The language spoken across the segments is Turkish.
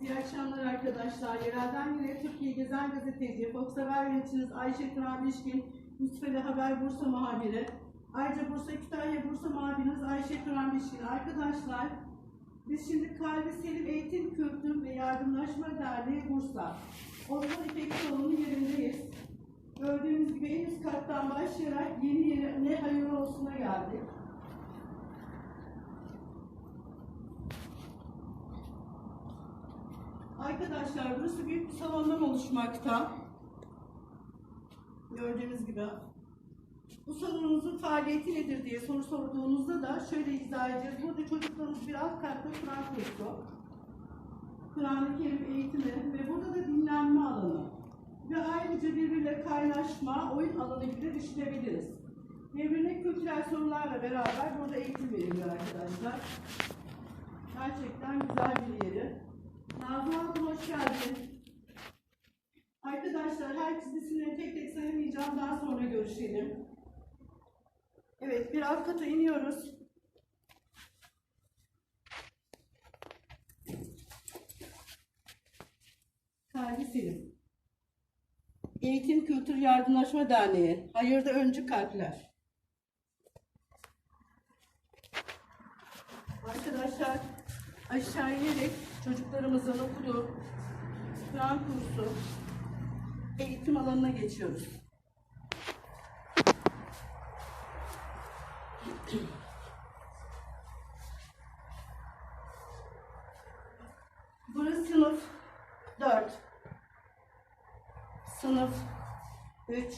iyi akşamlar arkadaşlar. Yerelden yine Türkiye Gezen Gazeteci, Fox Haber yöneticiniz Ayşe Kıran Bişkin, Müsfeli Haber Bursa muhabiri. Ayrıca Bursa Kütahya Bursa muhabiriniz Ayşe Kıran Bişkin. Arkadaşlar, biz şimdi Kalbi Selim Eğitim Kültür ve Yardımlaşma Derneği Bursa. Osman İpek Yolu'nun yerindeyiz. Gördüğünüz gibi en üst kattan başlayarak yeni yere ne hayırlı olsuna geldik. Arkadaşlar burası büyük bir salondan oluşmakta. Gördüğünüz gibi. Bu salonumuzun faaliyeti nedir diye soru sorduğunuzda da şöyle izah edeceğiz. Burada çocuklarımız bir alt katta Kur'an kursu. Kur'an-ı Kerim eğitimi ve burada da dinlenme alanı. Ve ayrıca birbiriyle kaynaşma, oyun alanı gibi düşünebiliriz. Birbirine kültürel sorularla beraber burada eğitim veriliyor arkadaşlar. Gerçekten güzel bir yeri. Nazlı hoş geldin. Arkadaşlar herkes isimlerini tek tek sayamayacağım. Daha sonra görüşelim. Evet bir alt kata iniyoruz. Kalbi Selim. Eğitim Kültür Yardımlaşma Derneği. Hayırda öncü kalpler. Arkadaşlar aşağı inerek çocuklarımızın okuduğu Kur'an kursu eğitim alanına geçiyoruz. Burası sınıf 4. Sınıf 3.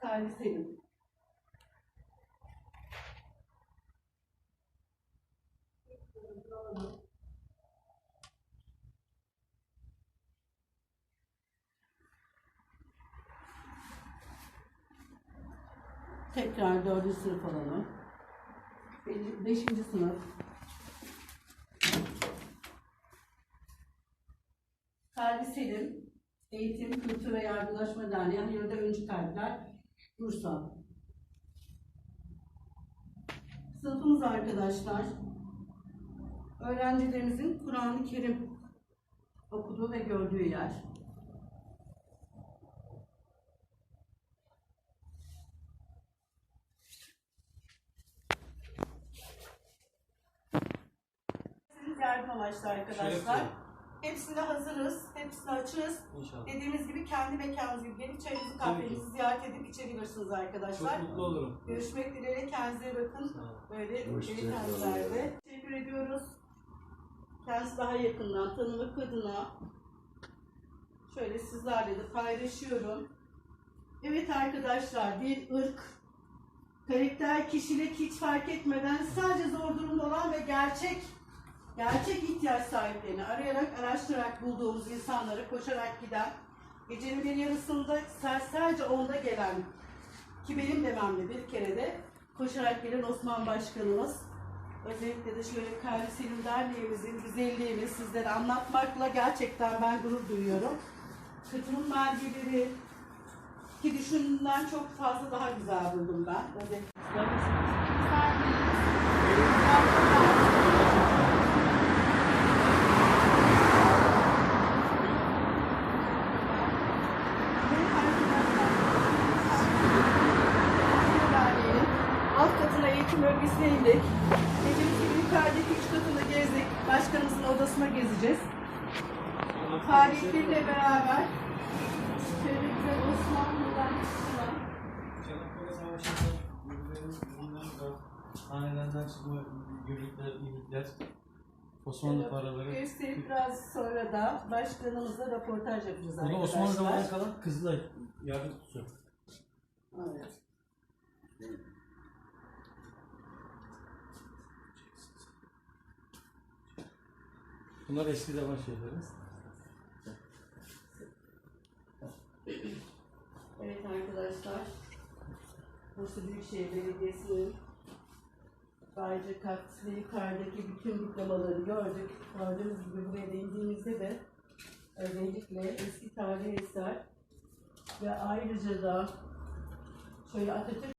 Kalbi Selim. Tekrar dördüncü sınıf alalım. Be- Beşinci sınıf. Kalbi Selim, Eğitim, Kültür ve Yardımlaşma Derneği, Hayırda Öncü Kalpler, Bursa. Sınıfımız arkadaşlar, öğrencilerimizin Kur'an-ı Kerim okuduğu ve gördüğü yer. Yardım amaçlı arkadaşlar. Hepsine hazırız, hepsine açığız. İnşallah. Dediğimiz gibi kendi mekanınız gibi gelip çayınızı kahvenizi ziyaret edip içebilirsiniz arkadaşlar. Çok mutlu olurum. Görüşmek dileğiyle kendinize iyi bakın. Böyle Hoşçakalın. beyefendilerde. Teşekkür ediyoruz. Kendisi daha yakından tanımak adına şöyle sizlerle de paylaşıyorum. Evet arkadaşlar bir ırk, karakter, kişilik hiç fark etmeden sadece zor durumda olan ve gerçek gerçek ihtiyaç sahiplerini arayarak, araştırarak bulduğumuz insanları koşarak giden, gecenin bir yarısında sa- sadece onda gelen ki benim dememle bir kere de koşarak gelen Osman Başkanımız. Özellikle de şöyle Kalbi Selim Derneğimizin güzelliğini sizlere anlatmakla gerçekten ben gurur duyuyorum. Katılım belgeleri ki düşündüğümden çok fazla daha güzel buldum ben. Özellikle. Bölgesine indik. Dediğimiz gibi yukarıdaki üç katını gezdik. Başkanımızın odasına gezeceğiz. Faaliyetleriyle beraber şöyle güzel Osmanlı'dan çıkılan Çanakkale Savaşı'nda birbirlerinin yüzünden ve hanelerden çıkma gürültüler, iyilikler, Osmanlı paraları. gösterip biraz sonra da başkanımızla röportaj yapacağız Bu da. Osmanlı zamanına kalan Kızılay yargı kutusu. Evet. Bunlar eski zaman şeyleri. Evet arkadaşlar. Bursa Büyükşehir Belediyesi'nin ayrıca katkısı yukarıdaki bütün diplomaları gördük. Gördüğünüz gibi buraya değindiğimizde de özellikle eski tarihi eser ve ayrıca da şöyle Atatürk